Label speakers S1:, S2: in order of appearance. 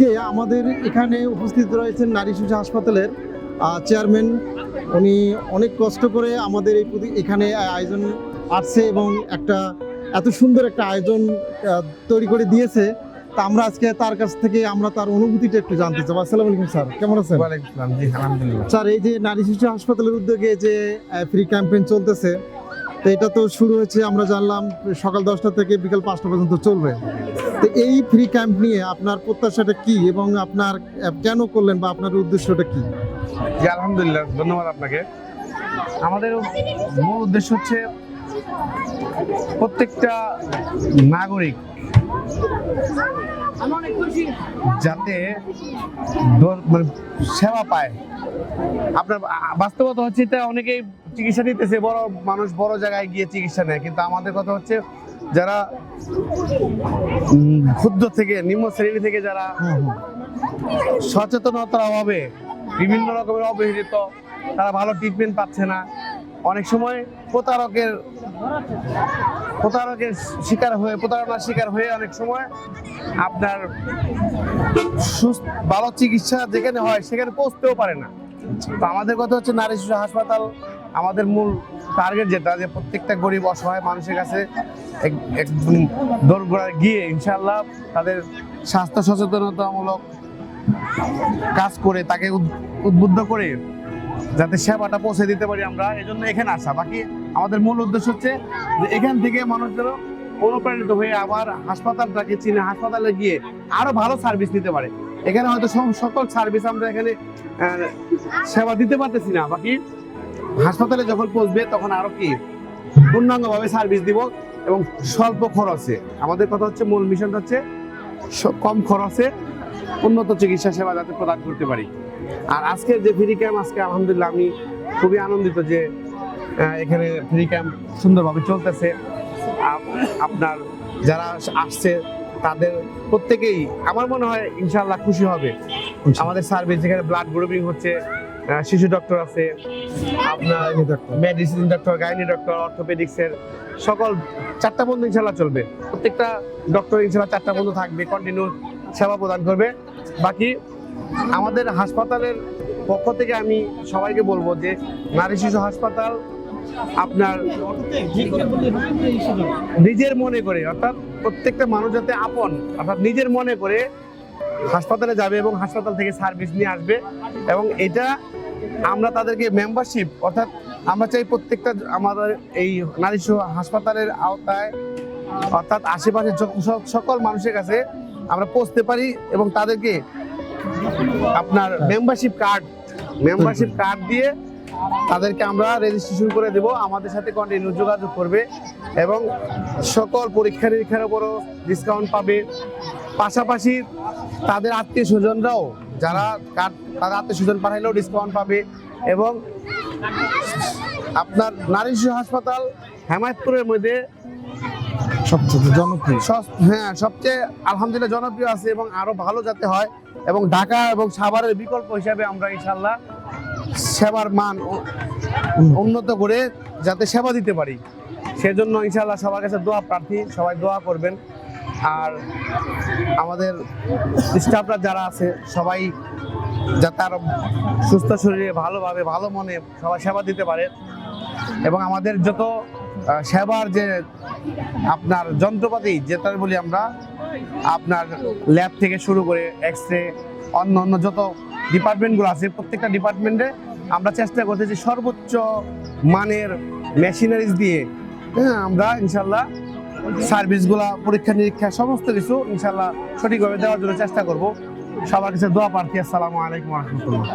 S1: আজকে আমাদের এখানে উপস্থিত রয়েছেন নারী শিশু হাসপাতালের চেয়ারম্যান। উনি অনেক কষ্ট করে আমাদের এই এখানে আয়োজন আসছে এবং একটা এত সুন্দর একটা আয়োজন তৈরি করে দিয়েছে। তা আমরা আজকে তার কাছ থেকে আমরা তার অনুভূতিটা একটু জানতে চাই। আসসালামু আলাইকুম স্যার। কেমন আছেন?
S2: ওয়ালাইকুম আসসালাম জি আলহামদুলিল্লাহ।
S1: স্যার এই যে নারী শিশু হাসপাতালের উদ্যোগে যে ফ্রি ক্যাম্পেইন চলতেছে তো এটা তো শুরু হয়েছে, আমরা জানলাম সকাল দশটা থেকে বিকাল পাঁচটা পর্যন্ত চলবে। তো এই ফ্রি ক্যাম্প নিয়ে আপনার প্রত্যাশাটা কি এবং আপনার কেন করলেন বা আপনার উদ্দেশ্যটা কি?
S2: আলহামদুলিল্লাহ, ধন্যবাদ আপনাকে। আমাদের মূল উদ্দেশ্য হচ্ছে প্রত্যেকটা নাগরিক যাতে মানে সেবা পায়। আপনার বাস্তবতা হচ্ছে এটা অনেকেই চিকিৎসা নিতেছে, বড় মানুষ বড় জায়গায় গিয়ে চিকিৎসা নেয়। কিন্তু আমাদের কথা হচ্ছে যারা ক্ষুদ্র থেকে, নিম্ন শ্রেণি থেকে যারা সচেতনতার অভাবে, বিভিন্ন রকমের অবহেলিত, তারা ভালো ট্রিটমেন্ট পাচ্ছে না। অনেক সময় প্রতারকের প্রতারকের শিকার হয়ে, প্রতারণার শিকার হয়ে অনেক সময় আপনার ভালো চিকিৎসা যেখানে হয় সেখানে পৌঁছতেও পারে না। তো আমাদের কথা হচ্ছে নারী শিশু হাসপাতাল আমাদের মূল টার্গেট যেটা, যে প্রত্যেকটা গরিব অসহায় মানুষের কাছে দোরগোড়ায় গিয়ে ইনশাল্লাহ তাদের স্বাস্থ্য সচেতনতামূলক কাজ করে, তাকে উদ- উদ্বুদ্ধ করে যাতে সেবাটা পৌঁছে দিতে পারি আমরা এই জন্য এখানে আসা। বাকি আমাদের মূল উদ্দেশ্য হচ্ছে যে এখান থেকে মানুষ যেন অনুপ্রাণিত হয়ে আবার হাসপাতালটাকে চিনে হাসপাতালে গিয়ে আরও ভালো সার্ভিস নিতে পারে। এখানে হয়তো সকল সার্ভিস আমরা এখানে সেবা দিতে পারতেছি না। বাকি হাসপাতালে যখন পৌঁছবে তখন আরও কি? পূর্ণাঙ্গভাবে সার্ভিস দিব এবং স্বল্প খরচে। আমাদের কথা হচ্ছে মূল মিশনটা হচ্ছে কম খরচে উন্নত চিকিৎসা সেবা যাতে প্রদান করতে পারি। আর আজকে যে ফ্রি ক্যাম্প আজকে আলহামদুলিল্লাহ আমি খুবই আনন্দিত যে এখানে ফ্রি ক্যাম্প সুন্দরভাবে চলতেছে। আপনার যারা আসছে তাদের প্রত্যেকেই আমার মনে হয় ইনশাল্লাহ খুশি হবে। আমাদের সার্ভিস যেখানে ব্লাড গ্রুপিং হচ্ছে শিশু ডক্টর আছে আপনার মেডিসিন ডক্টর গাইনি ডক্টর অর্থোপেডিক্সের সকল চারটা বন্ধু ইনশাল্লাহ চলবে। প্রত্যেকটা ডক্টর ইনশাল্লাহ চারটা বন্ধু থাকবে কন্টিনিউ সেবা প্রদান করবে। বাকি আমাদের হাসপাতালের পক্ষ থেকে আমি সবাইকে বলব যে নারী শিশু হাসপাতাল আপনার নিজের মনে করে, অর্থাৎ প্রত্যেকটা মানুষ যাতে আপন, অর্থাৎ নিজের মনে করে হাসপাতালে যাবে এবং হাসপাতাল থেকে সার্ভিস নিয়ে আসবে এবং এটা আমরা তাদেরকে মেম্বারশিপ অর্থাৎ আমরা চাই প্রত্যেকটা আমাদের এই নারী শিশু হাসপাতালের আওতায়, অর্থাৎ আশেপাশে সকল মানুষের কাছে আমরা পৌঁছতে পারি এবং তাদেরকে আপনার মেম্বারশিপ কার্ড মেম্বারশিপ কার্ড দিয়ে তাদেরকে আমরা রেজিস্ট্রেশন করে দেব। আমাদের সাথে কন্টিনিউ যোগাযোগ করবে এবং সকল পরীক্ষা নিরীক্ষার উপরও ডিসকাউন্ট পাবে। পাশাপাশি তাদের আত্মীয় স্বজনরাও যারা কার্ড তাদের আত্মীয় স্বজন পাঠাইলেও ডিসকাউন্ট পাবে এবং আপনার নারী শিশু হাসপাতাল হেমায়তপুরের মধ্যে
S1: সবচেয়ে জনপ্রিয়।
S2: হ্যাঁ সবচেয়ে আলহামদুলিল্লাহ জনপ্রিয় আছে এবং আরও ভালো যাতে হয়। এবং ঢাকা এবং সাভারের বিকল্প হিসাবে আমরা ইনশাল্লাহ সেবার মান উন্নত করে যাতে সেবা দিতে পারি। সেজন্য ইনশাল্লাহ সবার কাছে দোয়া প্রার্থী, সবাই দোয়া করবেন। আর আমাদের স্টাফরা যারা আছে, সবাই যাতে আরও সুস্থ শরীরে ভালোভাবে, ভালো মনে সবাই সেবা দিতে পারে। এবং আমাদের যত সেবার যে আপনার যন্ত্রপাতি যেটা বলি আমরা, আপনার ল্যাব থেকে শুরু করে এক্স রে অন্য অন্য যত ডিপার্টমেন্টগুলো আছে, প্রত্যেকটা ডিপার্টমেন্টে আমরা চেষ্টা করতেছি সর্বোচ্চ মানের মেশিনারিজ দিয়ে হ্যাঁ আমরা ইনশাল্লাহ সার্ভিসগুলা পরীক্ষা নিরীক্ষা, সমস্ত কিছু ইনশাল্লাহ সঠিকভাবে দেওয়ার জন্য চেষ্টা করব। সবার কাছে দোয়া প্রার্থী, আসসালামু আলাইকুম রহমতুল্লাহ।